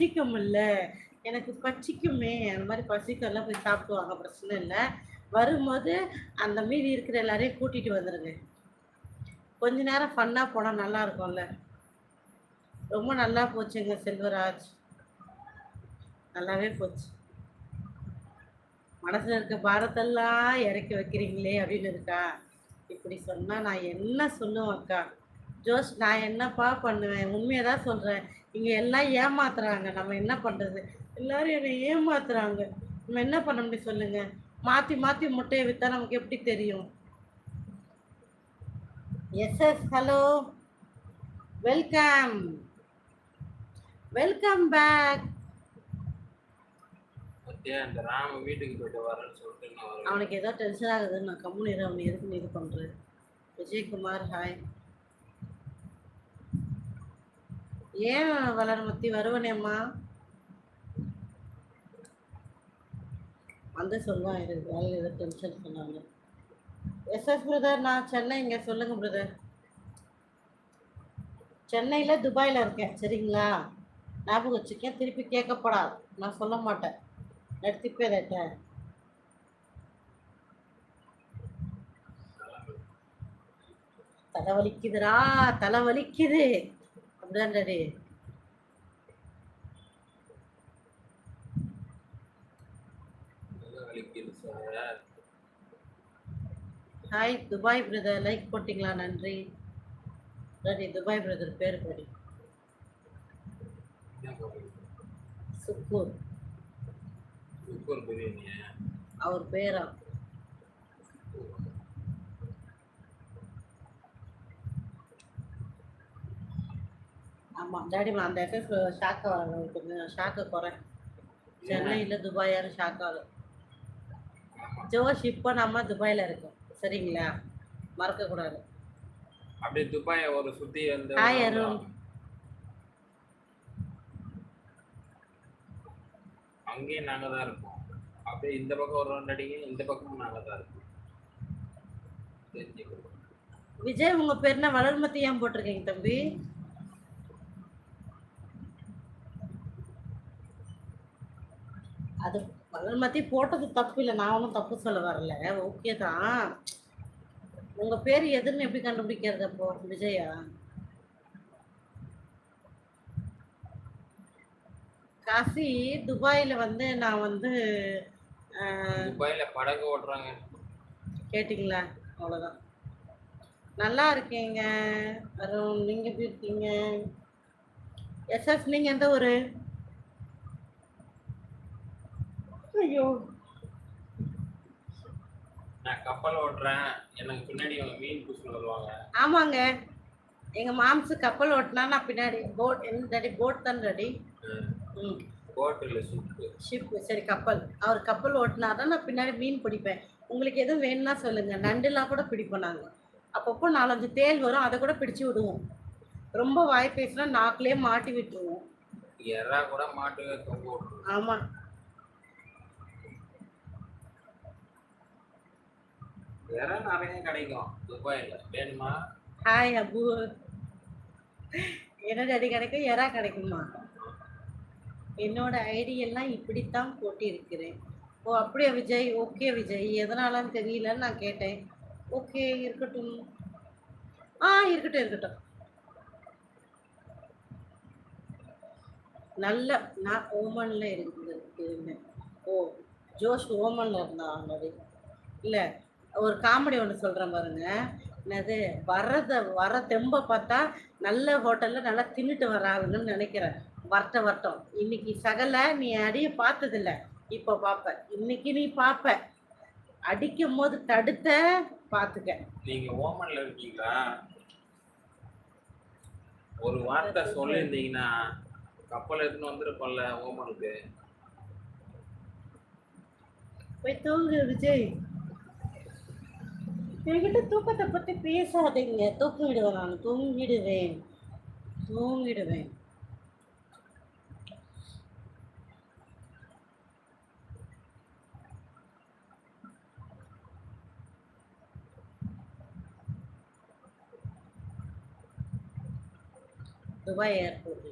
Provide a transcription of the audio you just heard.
பசிக்கும்ல. எனக்கு பசிக்குமே அந்த மாதிரி பசிக்கெல்லாம் போய் சாப்பிடுவாங்க பிரச்சனை இல்லை. வரும்போது அந்த மீதி இருக்கிற எல்லாரையும் கூட்டிகிட்டு வந்துடுங்க கொஞ்ச நேரம் ஃபன்னாக போனால் நல்லா இருக்கும்ல. ரொம்ப நல்லா போச்சுங்க செல்வராஜ். நல்லாவே போச்சு. மனசில் இருக்க பாரத்தெல்லாம் இறக்கி வைக்கிறீங்களே அப்படின்னு இருக்கா? இப்படி சொன்னால் நான் என்ன சொல்லுவேன் அக்கா? ஜோஸ் நான் என்னப்பா பண்ணுவேன்? உண்மையை தான் சொல்கிறேன் இங்கே எல்லாம் ஏமாத்துறாங்க. நம்ம என்ன பண்ணுறது எல்லாரும் என்னை ஏமாத்துறாங்க. நம்ம என்ன பண்ண முடியும் சொல்லுங்கள் மாற்றி மாற்றி முட்டையை விற்றா நமக்கு எப்படி தெரியும்? Yes yes hello welcome welcome back அவனுக்கு ஏதோ டென்ஷன் ஆகுதுன்னு நான் கம்முனு இரு. அவனை எதுக்கு இது பண்ணுறேன் விஜயகுமார் ஹாய் ஏன் வளர்மத்தி வருவனேம்மா வந்து சொல்லுவான் எனக்கு வேலை ஏதோ டென்ஷன் சொன்னாங்க. எஸ்எஸ் பிரதர் நான் சென்னை இங்கே சொல்லுங்க பிரதர் சென்னையில் துபாயில் இருக்கேன் சரிங்களா? ஞாபகம் வச்சுக்கேன் திருப்பி கேட்கப்படாது. நான் சொல்ல மாட்டேன். நடத்திப்பே தலை வலிக்குதுடா தலை sir hi Dubai brother like போட்டிங்களா? நன்றி. ரெடி துபாய் பிரதர் பேர் படி. சுக்கூர். அவர் பேரா. ஆமாம் டேடிமா அந்த எஃப்எஃப் ஷாக்கை கொஞ்சம் ஷாக்கை குறை. சென்னையில் துபாயான்னு ஷாக் ஆகும் ஜோஷ் இப்போ நம்ம துபாயில் இருக்கோம். சரிங்களா? மறக்கக்கூடாது அப்படியே துபாயை ஒரு சுத்தி வந்து ஹாய் அருண். அங்கேயும் நாங்க தான் இருக்கோம். அப்படியே இந்த பக்கம் ஒரு ரவுண்ட் அடிங்க இந்த பக்கமும் நாங்க தான் இருக்கோம். தெரிஞ்சுக்கோ விஜய் உங்க பேர் என்ன வளர்மதி ஏன் போட்டிருக்கீங்க தம்பி? அது வளர்மதி போட்டது தப்பு இல்லை. நான் ஒன்றும் தப்பு சொல்ல வரல. ஓகே தான். உங்க பேர் எதுன்னு எப்படி கண்டுபிடிக்கிறது அப்போ விஜயா? காசி துபாயில வந்து நான் வந்து துபாயில படகு ஓட்டுறாங்க. கேட்டிங்களா? அவ்வளோதான் நல்லா இருக்கீங்க. அருண் நீங்க எப்படி இருக்கீங்க? எஸ்எஸ் நீங்க எந்த ஊரு? ஐயோ. நான் கப்பல் ஓட்டுறேன். எனக்கு பின்னாடி மீன் பிடிச்சு வருவாங்க. ஆமாங்க. எங்க மாம்சு கப்பல் ஓட்டினா நான் பின்னாடி போட் என்ன டாடி போட் தான் ம். போட்டில் சுத்து ஷிப் சரி கப்பல். அவர் கப்பல் ஓட்டினாருன்னா நான் பின்னாடி மீன் பிடிப்பேன். உங்களுக்கு எதுவும் வேணும்னா சொல்லுங்க. நண்டுலாம் கூட பிடிப்போம் நாங்கள் அப்பப்போ நாலஞ்சு தேள் வரும் அதை கூட பிடிச்சு விடுவோம். ரொம்ப வாய் பேசினா நாக்கிலே மாட்டி விட்டுருவோம். எறா கூட மாட்டு ஆமாம் வேற நிறைய கிடைக்கும். துபாயில வேணுமா? ஹாய் அபு. என்ன அடி கிடைக்கும்? எறா கிடைக்குமா? என்னோட ஐடி எல்லாம் இப்படித்தான் போட்டிருக்கிறேன். ஓ அப்படியா விஜய்? ஓகே விஜய். எதனாலன்னு தெரியலன்னு நான் கேட்டேன். ஓகே இருக்கட்டும். ஆ இருக்கட்டும் இருக்கட்டும். நல்ல நான் ஓமன்ல இருந்து இருந்தேன் ஓ ஜோஷ் ஓமன்ல இருந்தான் ஆல்ரெடி இல்லை. ஒரு காமெடி ஒன்று சொல்கிறேன் பாருங்க. என்னது? வர்றத வர தெம்பை பார்த்தா நல்ல ஹோட்டலில் நல்லா தின்னுட்டு வராதுன்னு நினைக்கிறேன். வரட்ட வரட்டும். இன்னைக்கு சகல நீ அடிய பார்த்ததில்ல. இப்போ பார்ப்ப இன்னைக்கு நீ பார்ப்ப அடிக்கும் போது தடுத்த பார்த்துக்க நீங்க ஓமன்ல இருக்கீங்களா? ஒரு வார்த்தை சொல்லியிருந்தீங்கன்னா கப்பல் எடுத்துன்னு வந்திருப்போம்ல ஓமனுக்கு போய் தூங்கு விஜய். என்கிட்ட தூக்கத்தை பற்றி பேசாதீங்க. தூங்கிடுவேன் நான். தூங்கிடுவேன். தூங்கிடுவேன். Dubai airport